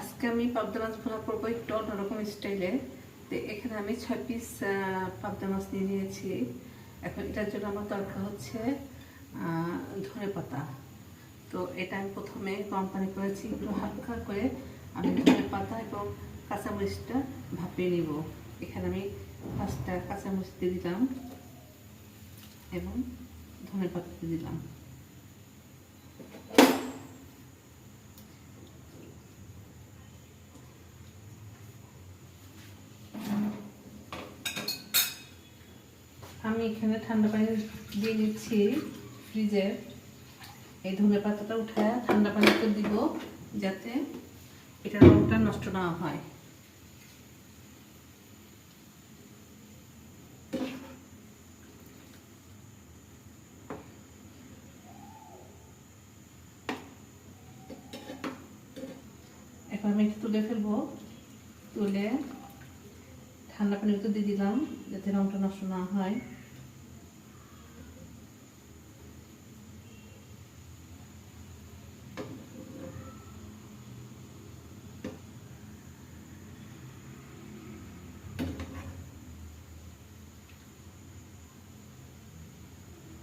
আজকে আমি পাবদা মাছ ভোনা করব একটু অন্যরকম স্টাইলে। তো এখানে আমি ছয় পিস পাবদা মাছ নিয়ে নিয়েছি। এখন এটার জন্য আমার দরকার হচ্ছে ধনে পাতা। তো এটা আমি প্রথমে গরম পানি করেছি, একটু হালকা করে আমি ধনে পাতা এবং কাঁচামরিচটা ভাপিয়ে নিব। এখানে আমি পাঁচটা কাঁচামরিচ দিয়ে দিলাম এবং ধনে পাতা দিয়ে দিলাম। আমি এখানে ঠান্ডা পানি দিয়ে দিচ্ছি ফ্রিজে। এই ধনে পাতাটা উঠে ঠান্ডা পানিতে দিব যাতে এটা রংটা নষ্ট না হয়। এখন আমি একটু তুলে ফেলব। তুলে ঠান্ডা ভিতর দিয়ে দিলাম যাতে রংটা নষ্ট না হয়।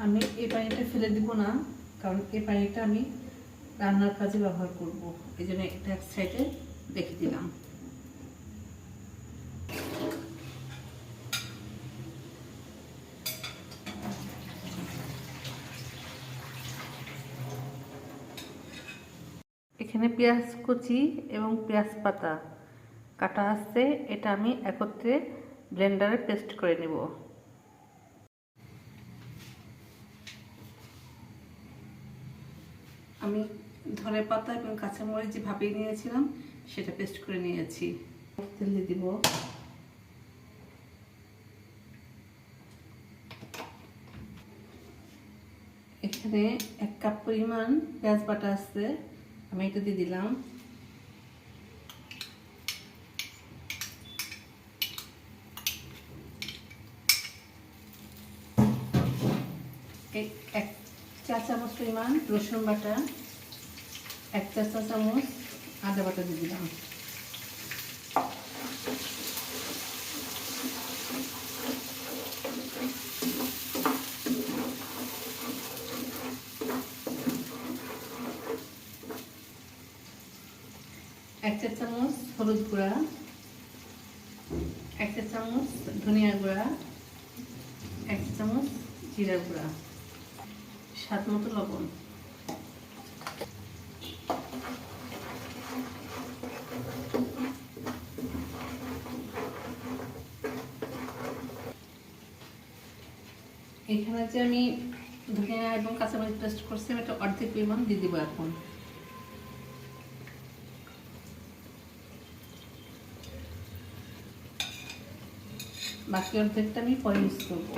আমি এই পানিটা ফেলে দিব না, কারণ এই পানিটা আমি রান্নার কাজে ব্যবহার করব। এই জন্য এটা এক সাইডে রেখে দিলাম। এখানে পেঁয়াজ কুচি এবং পেঁয়াজ পাতা কাটা আছে, এটা আমি একত্রে ব্লেন্ডারে পেস্ট করে নেব। আমি ধনে পাতা এবং কাঁচামরিচ যে ভাপিয়ে নিয়েছিলাম, সেটা পেস্ট করে নিয়েছি। তেল দিব। এখানে এক কাপ পরিমাণ পেঁয়াজ বাটা আছে, আমি এটা দিয়ে দিলাম। এক চা চামচ পরিমাণ রসুন বাটা, এক চা চা চামচ আদা বাটা দিয়ে দিলাম। এক চা চামচ হলুদ গুঁড়া, এক চা চামচ ধনিয়া গুঁড়া, এক চা চামচ জিরা গুঁড়া। স্বাদ মতো লবণ। এখানে যে আমি ধনিয়া এবং কাঁচামরিচ পেস্ট করছি এটা অর্ধেক পরিমাণ দিয়ে দিব এখন। বাকি অর্ধেকটা আমি পরে ইউজ করব।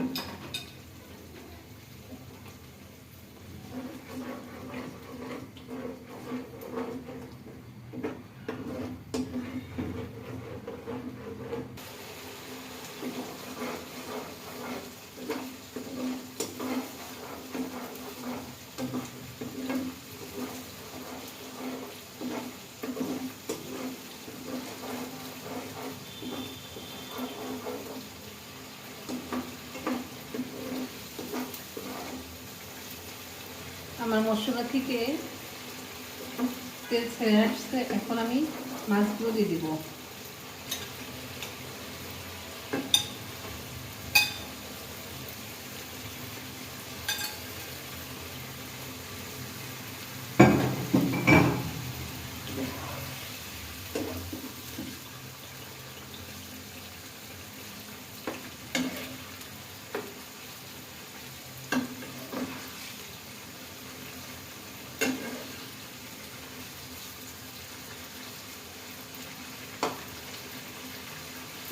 আমার মশলা থেকে তেল ছেড়ে আসছে এখন আমি মাছগুলো দিয়ে দিব।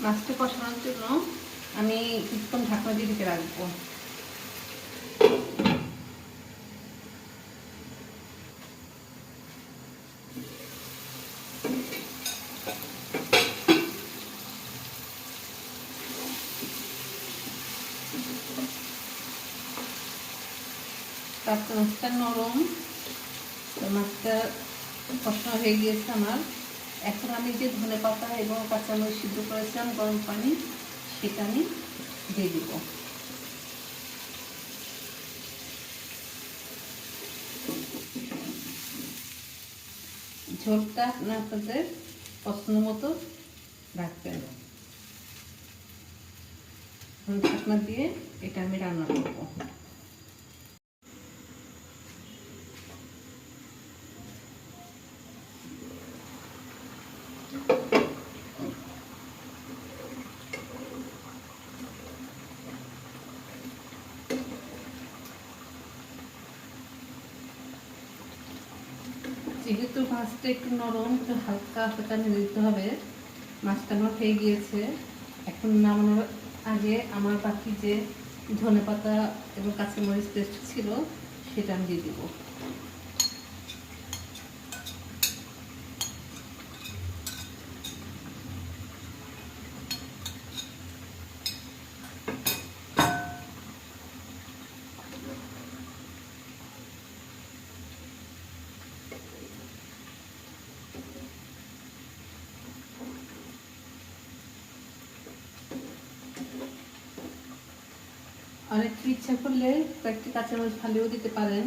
মাছটা কষানোর জন্য আমি কিছুক্ষণ ঢাকনা দিয়ে ঢেকে রাখব। তারপর মাছটা নরম। মাছটা কষানো হয়ে গিয়েছে আমার। এখন আমি যে ধনে পাতা এবং কাঁচামরিচ সিদ্ধ করেছিলাম গরম পানি, সেটা আমি দিয়ে দিব। ঝোলটা আপনাদের পছন্দ মতো রাখবেন। ঢাকনা দিয়ে এটা আমি রান্না করব। যেহেতু মাছটা একটু নরম, একটু হালকা হালকা নিয়ে দিতে হবে, মাছটা আমার হয়ে গিয়েছে। এখন নামানোর আগে আমার বাকি যে ধনে পাতা এবং কাঁচামরিচ পেস্ট ছিল, সেটা আমি দিয়ে দিব। অনেকে ইচ্ছা করলে কয়েকটি কাঁচামরিচ ফালিয়েও দিতে পারেন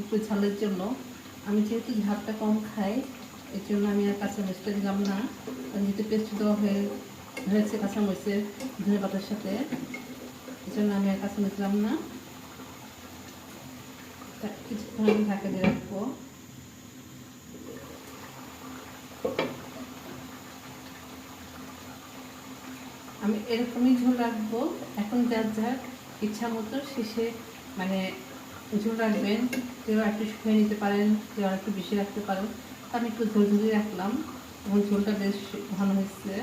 একটু ঝালের জন্য। আমি যেহেতু ঝালটা কম খাই, এর জন্য আমি আর কাঁচামরিচটা দিলাম না। আর যেহেতু পেস্ট দেওয়া হয়ে হয়েছে কাঁচামরিচের ধনে পাতার সাথে, এর জন্য আমি আর কাঁচামরিচ দিলাম না। কিছুক্ষণ আমি ঢাকা দিয়ে রাখব। আমি এরকমই ঝোল রাখব। এখন যার যার ইচ্ছা মতো শেষে মানে ঝোল রাখবেন কেউ একটু শুকিয়ে নিতে পারেন কেউ আর একটু বেশি রাখতে পারেন। আমি একটু ঝোল ঝুলি রাখলাম। এবং ঝোলটা বেশ ভালো হয়েছে।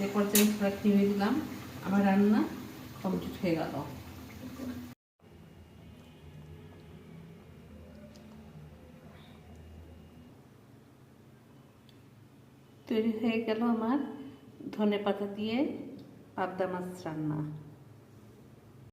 এ পর্যায়ে ঝোলটা নিয়ে দিলাম। আমার রান্না কমপ্লিট হয়ে গেল। তৈরি হয়ে গেল আমার ধনে পাতা দিয়ে পাবদা মাছ রান্না।